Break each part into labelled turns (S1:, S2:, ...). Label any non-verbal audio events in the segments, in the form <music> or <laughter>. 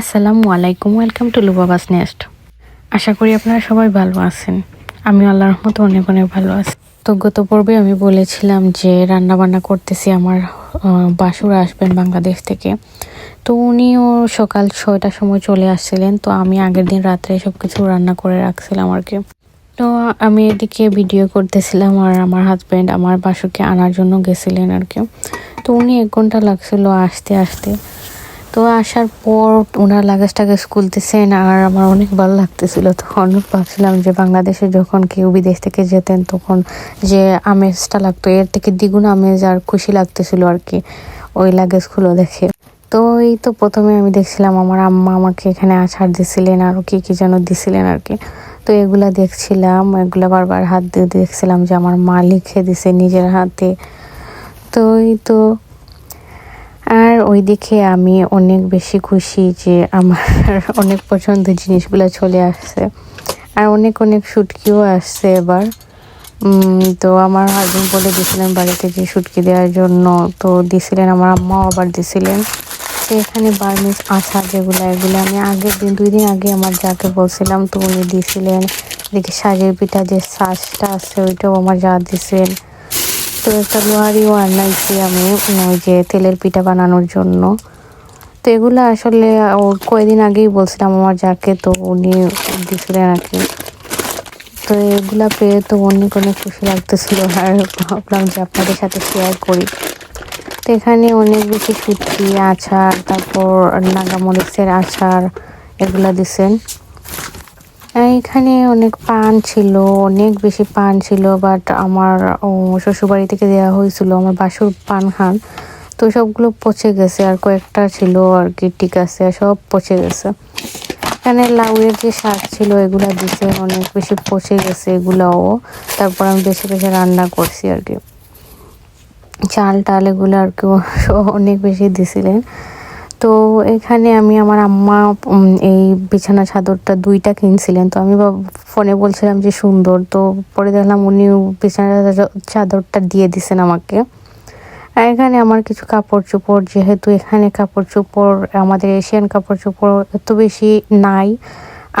S1: আসসালামু আলাইকুম, welcome to লুবাবাস nest আশা করি আপনারা সবাই ভালো আছেন। আমি আল্লাহর রহমতে অনেক অনেক ভালো আছি। তো গত পর্বে আমি বলেছিলাম যে রান্না বান্না করতেছি আমার বাসুরা আসবেন বাংলাদেশ থেকে। তো উনিও সকাল ছয়টার সময় চলে আসছিলেন, তো আমি আগের দিন রাত্রে সব কিছু রান্না করে রাখছিলাম আর কি। তো আমি এদিকে ভিডিও করতেছিলাম আর আমার হাজব্যান্ড আমার বাসুকে আনার জন্য গেছিলেন আর কি। তো উনি এক ঘণ্টা লাগছিল আসতে আসতে। তো আসার পর ওনার লাগেজ টাগেজ খুলতেছেন আর আমার অনেক ভালো লাগতেছিল। তখন ভাবছিলাম যে বাংলাদেশে যখন কেউ বিদেশ থেকে যেতেন, তখন যে আমেজটা লাগতো, এর থেকে দ্বিগুণ আমেজ আর খুশি লাগতেছিল আর কি ওই লাগেজগুলো দেখে। তো এই তো প্রথমে আমি দেখছিলাম আমার আম্মা আমাকে এখানে আছাড় দিছিলেন আরও কি কি যেন দিছিলেন আর কি। তো এগুলা দেখছিলাম, এগুলা বারবার হাত দিয়ে দেখছিলাম যে আমার মা লিখে দিছে নিজের হাতে। তো এই তো আর ওই দিকে আমি অনেক বেশি খুশি যে আমার <laughs> অনেক পছন্দের জিনিসগুলো চলে আসছে। আর অনেক অনেক শুটকিও আসছে এবার। তো আমার হাজবেন্ড বলে দিয়েছিলেন বাড়িতে যে শুটকি দেওয়ার জন্য। তো দিছিলেন, আমার আম্মাও আবার দিছিলেন। তো এখানে বার্মিজ আচার যেগুলো, এগুলো আমি আগের দিন, দুই দিন আগে আমার যাকে বলছিলাম, তো উনি দিছিলেন। এদিকে সাজের পিঠা যে সাজটা আছে, ওইটাও আমার যা দিছেন। তো একটা লোহারিও আনাইছি আমি ওই যে তেলের পিঠা বানানোর জন্য। তো এগুলো আসলে, ও কয়েকদিন আগেই বলছিলাম আমার যাকে, তো উনি দিছিলেন আর কি। তো এগুলা পেয়ে তো অনেক অনেক খুশি লাগতেছিল। আর ভাবলাম যে আপনাদের সাথে শেয়ার করি। তো এখানে অনেক বেশি সুটকি আচার, তারপর নাগামরিচের আচার, এগুলা দিছেন। এখানে অনেক পান ছিল, অনেক বেশি পান ছিল বাট আমার শ্বশুরবাড়ি থেকে দেওয়া হয়েছিল আমার বাসুর পান খান। তো সবগুলো পচে গেছে, আর কয়েকটা ছিল আর কি, ঠিক আছে সব পচে গেছে। এখানে লাউয়ের যে শাক ছিল, এগুলা দিছে, অনেক বেশি পচে গেছে এগুলাও। তারপর আমি বেশি বেশি রান্না করছি আর কি। চাল টাল এগুলো আর কি অনেক বেশি দিছিলেন। তো এখানে আমি আমার আম্মা এই বিছানা চাদরটা দুইটা কিনছিলেন। তো আমি ফোনে বলছিলাম যে সুন্দর। তো পরে দেখলাম উনি বিছানা চাদরটা দিয়ে দিছেন আমাকে। এখানে আমার কিছু কাপড় চোপড় যেহেতু এখানে কাপড় চোপড় আমাদের এশিয়ান কাপড় চোপড় এত বেশি নাই।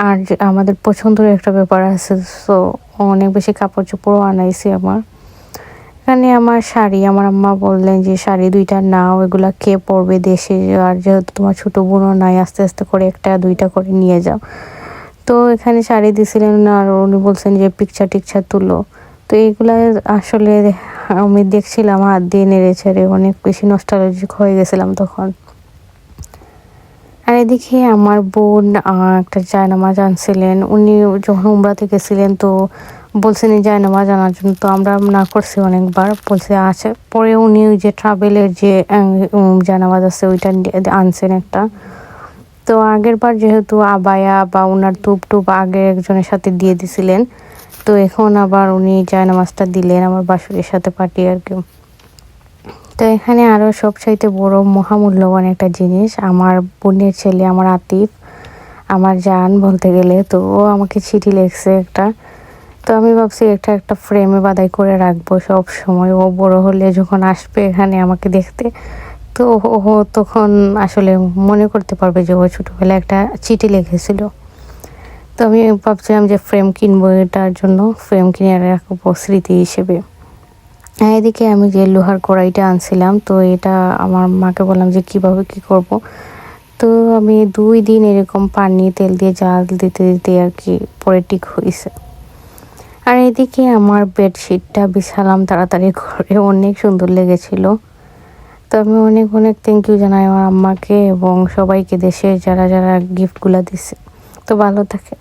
S1: আর আমাদের পছন্দের একটা ব্যাপার আছে সো অনেক বেশি কাপড় চোপড়ও আনাইছি আমার। এখানে আমার শাড়ি, আমার আম্মা বললেন যে শাড়ি দুইটা নাও, এগুলা কে পরবে দেশে? আর যেহেতু তোমার ছোটো বোনও নাই, আস্তে আস্তে করে একটা, দুইটা করে নিয়ে যাও। তো এখানে শাড়ি দিছিলেন আর উনি বলছেন যে পিকচার টিকচার তুলো। তো এইগুলা আসলে আমি দেখছিলাম, হাত দিয়ে নেড়ে ছেড়ে, অনেক বেশি নস্টালজিক হয়ে গেছিলাম তখন। আর এদিকে আমার বোন একটা জায়নামাজ আনছিলেন। উনি যখন উমরাতে গেছিলেন, তো বলছেন এই জায়নামাজ আনার জন্য। তো আমরা না করছি অনেকবার। বলছে, আছে। পরে উনি ওই যে ট্রাভেলের যে জায়নামাজ আছে, ওইটা আনছেন একটা। তো আগের বার যেহেতু আবায়া বা ওনার টুপ টুপ আগে একজনের সাথে দিয়ে দিছিলেন, তো এখন আবার উনি জায়নামাজটা দিলেন আমার বাসুরের সাথে পাঠিয়ে আর কি। তো এখানে আরও সবচাইতে বড় মহামূল্যবান একটা জিনিস, আমার বোনের ছেলে, আমার আতিফ, আমার জান বলতে গেলে, তো ও আমাকে চিঠি লিখছে একটা। তো আমি ভাবছি এটা একটা ফ্রেমে বাদাই করে রাখব সব সময়। ও বড় হলে যখন আসবে এখানে আমাকে দেখতে, তো ও তখন আসলে মনে করতে পারবে যে ও ছোটোবেলায় একটা চিঠি লিখেছিল। তো আমি ভাবছিলাম যে ফ্রেম কিনবো এটার জন্য ফ্রেম কিনে রাখব স্মৃতি হিসেবে। এদিকে আমি যে লোহার কড়াইটা আনছিলাম, তো এটা আমার মাকে বললাম যে কীভাবে কি করব। তো আমি দুই দিন এরকম পানি তেল দিয়ে জাল দিতে দিতে আর কি পরে ঠিক হয়েছে আর এদিকে আমার বেডশিটটা বিছালাম তাড়াতাড়ি করে অনেক সুন্দর লেগেছিল। তো আমি অনেক অনেক থ্যাংক ইউ জানাই আমার আম্মাকে এবং সবাইকে দেশে যারা যারা গিফটগুলো দিছে। তো ভালো থাকে।